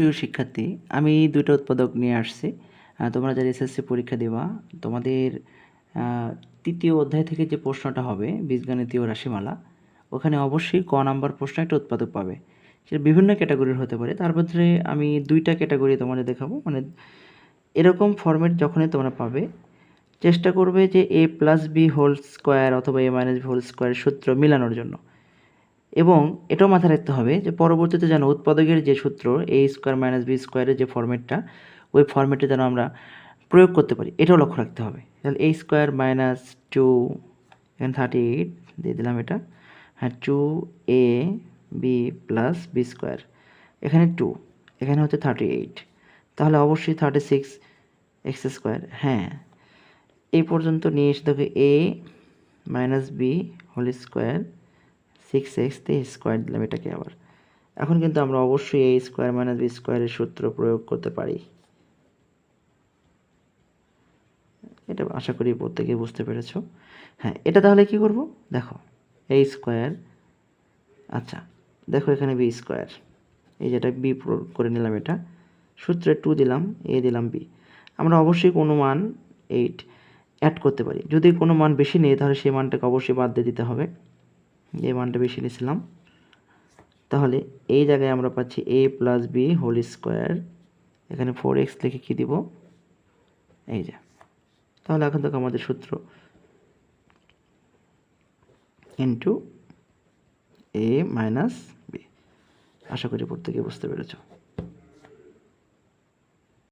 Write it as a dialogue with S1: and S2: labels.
S1: প্রিয় শিক্ষার্থী, আমি দুটো উৎপাদক নিয়ে আসছি। তোমরা যারা এসএসসি পরীক্ষা দেবা, তোমাদের তৃতীয় অধ্যায় থেকে যে প্রশ্নটা হবে বীজগণিতীয় রাশিমালা, ওখানে অবশ্যই ক নাম্বার প্রশ্ন একটা উৎপাদক পাবে। সেটা বিভিন্ন ক্যাটাগরির হতে পারে। তার মধ্যে আমি দুইটা ক্যাটাগরি তোমাদের দেখাবো। মানে এরকম ফর্মেট যখনই তোমরা পাবে, চেষ্টা করবে যে A plus B whole square অথবা এ মাইনাস বি হোল স্কোয়ারের সূত্র মিলানোর জন্য। এবং এটাও মাথায় রাখতে হবে যে পরবর্তীতে যেন উৎপাদকের যে সূত্র এ স্কোয়ার মাইনাস বি স্কোয়ারের যে ফর্মেটটা ওই ফর্মেটে যেন আমরা প্রয়োগ করতে পারি, এটাও লক্ষ্য রাখতে হবে। তাহলে এ স্কোয়ার মাইনাস টু এখানে থার্টি এইট দিয়ে দিলাম এটা হ্যাঁ two A B plus B square এখানে টু এখানে হচ্ছে থার্টি এইট তাহলে অবশ্যই থার্টি সিক্স এক্স স্কোয়ার হ্যাঁ এই পর্যন্ত নিয়ে এসে দেখো A minus B whole square six X দিয়ে স্কোয়ার দিলাম এটাকে আবার। এখন কিন্তু আমরা অবশ্যই এ স্কোয়ার মাইনাস বি স্কোয়ারের সূত্র প্রয়োগ করতে পারি। এটা আশা করি প্রত্যেকেই বুঝতে পেরেছ। হ্যাঁ এটা তাহলে কি করব? দেখো এ স্কোয়ার আচ্ছা দেখো এখানে বি স্কোয়ার এই যেটা বি করে নিলাম এটা। সূত্রে টু দিলাম এ দিলাম বি আমরা অবশ্যই কোনো মান এইট অ্যাড করতে পারি। যদি কোনো মান বেশি নেই, তাহলে সেই মানটাকে অবশ্যই বাদ দিয়ে দিতে হবে। এই মানটা বেশি নিয়েছিলাম। তাহলে এই জায়গায় আমরা পাচ্ছি A plus B whole square এখানে ফোর এক্স লিখে কী দিব? এই যে। তাহলে এখন থেকে আমাদের সূত্র। ইন্টু এ মাইনাস বি আশা করি প্রত্যেকে বুঝতে পেরেছ।